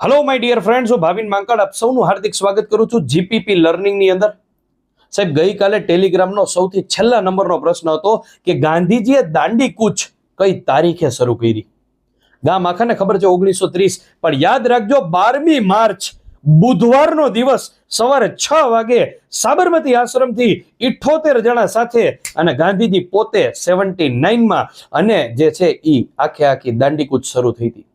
Hello my dear friends હું ભાવિન માંકડ આપ સૌનું હાર્દિક સ્વાગત કરું છું જીપીપી લર્નિંગની અંદર. સાહેબ, ગઈકાલે ટેલિગ્રામનો સૌથી છેલ્લા નંબરનો પ્રશ્ન હતો કે ગાંધીજીએ દાંડી કૂચ કઈ તારીખે શરૂ કરી? ગામ આખાને ખબર છે ઓગણીસો ત્રીસ, પણ યાદ રાખજો, બારમી માર્ચ, બુધવારનો દિવસ, સવારે છ વાગે સાબરમતી આશ્રમથી ઇઠોતેર જણા સાથે અને ગાંધીજી પોતે સેવન્ટી નાઇનમાં અને જે છે એ આખે આખી દાંડી કૂચ શરૂ થઈ હતી.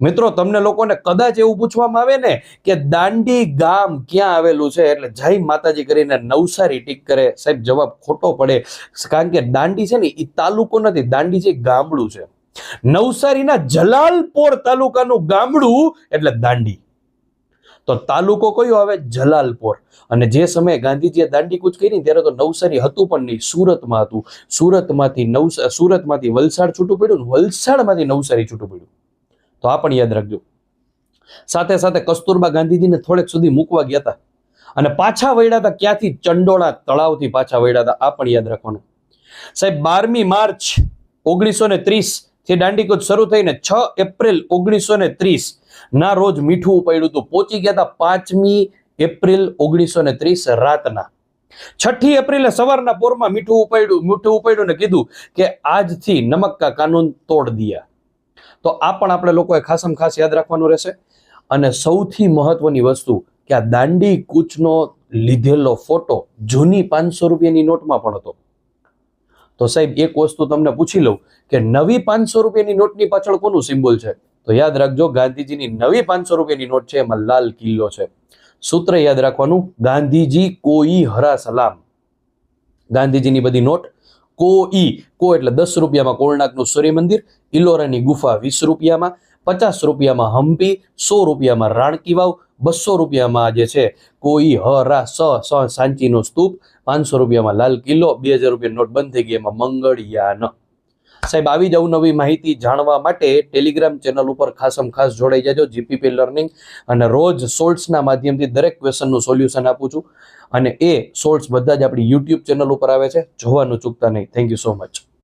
મિત્રો, તમને લોકોને કદાચ એવું પૂછવામાં આવે ને કે દાંડી ગામ ક્યાં આવેલું છે? એટલે જય માતાજી કરીને નવસારી ટીક કરે. સાહેબ, જવાબ ખોટો પડે. કારણ કે દાંડી છે ને એ તાલુકો નથી, દાંડી છે ગામડું છે. નવસારીના જલાલપોર તાલુકાનું ગામડું એટલે દાંડી. તો તાલુકો કયો આવે? જલાલપોર. અને જે સમયે ગાંધીજીએ દાંડી કૂચ કરી ત્યારે તો નવસારી હતું પણ નહીં, સુરતમાં હતું. સુરતમાંથી નવસ, સુરતમાંથી વલસાડ છૂટું પડ્યું વલસાડમાંથી નવસારી છૂટું પડ્યું. તો આ પણ યાદ રાખજો. સાથે સાથે કસ્તુરબા ગાંધીજીને થોડેક સુધી મૂકવા ગયા હતા. અને પાછા વળ્યા હતા ક્યાંથી? ચંડોળા તળાવથી પાછા વળ્યા હતા. આ પણ યાદ રાખવાનું. સાહેબ, બારમી માર્ચ ઓગણીસો ને ત્રીસથી દાંડીકૂચ શરૂ થઈને છ એપ્રિલ ઓગણીસો ને રોજ મીઠું ઉપાડ્યું હતું. પહોંચી ગયા હતા પાંચમી એપ્રિલ ઓગણીસો ને ત્રીસ રાતના. છઠ્ઠી એપ્રિલે સવારના પોરમાં મીઠું ઉપાડ્યું. મીઠું ઉપાડ્યું ને કીધું કે આજથી નમક કા કાનૂન તોડ દિયા. તો આ પણ આપણે લોકોએ ખાસમ ખાસ યાદ રાખવાનું રહેશે. અને સૌથી મહત્વની વસ્તુ કે આ દાંડી કૂચનો લીધેલો ફોટો જૂની પાંચસો રૂપિયાની નોટમાં પણ હતો. તો સાહેબ, એક વસ્તુ તમને પૂછી લઉં કે નવી પાંચસો રૂપિયાની નોટની પાછળ કોનું સિમ્બોલ છે? તો યાદ રાખજો, ગાંધીજીની નવી પાંચસો રૂપિયાની નોટ છે, એમાં લાલ કિલ્લો છે. સૂત્ર યાદ રાખવાનું, ગાંધીજી કોઈ હરા સલામ ગાંધીજીની બધી નોટ કો ઈ કો એટલે દસ રૂપિયામાં કોળનાકનું સૂર્ય મંદિર ઇલોરાની ગુફા વીસ રૂપિયામાં, પચાસ રૂપિયામાં હમ્પી સો રૂપિયામાં રાણકી વાવ, બસો રૂપિયામાં જે છે કોઈ હ, રા, સ સ, સાંચીનો સ્તૂપ, પાંચસો રૂપિયામાં લાલ કિલ્લો, બે હજાર રૂપિયા નોટ બંધ થઈ ગઈ એમાં મંગળયાન. સાહેબ, આવી જ અવનવી માહિતી જાણવા માટે ટેલિગ્રામ ચેનલ ઉપર ખાસમ ખાસ જોડાઈ જજો, જીપીપી લર્નિંગ. અને રોજ સોલ્ટ્સના માધ્યમથી દરેક ક્વેશ્ચનનું સોલ્યુશન આપું છું. અને એ સોલ્ટ્સ બધા જ આપણી યુટ્યુબ ચેનલ ઉપર આવે છે. જોવાનું ચૂકતા નહીં. Thank you so much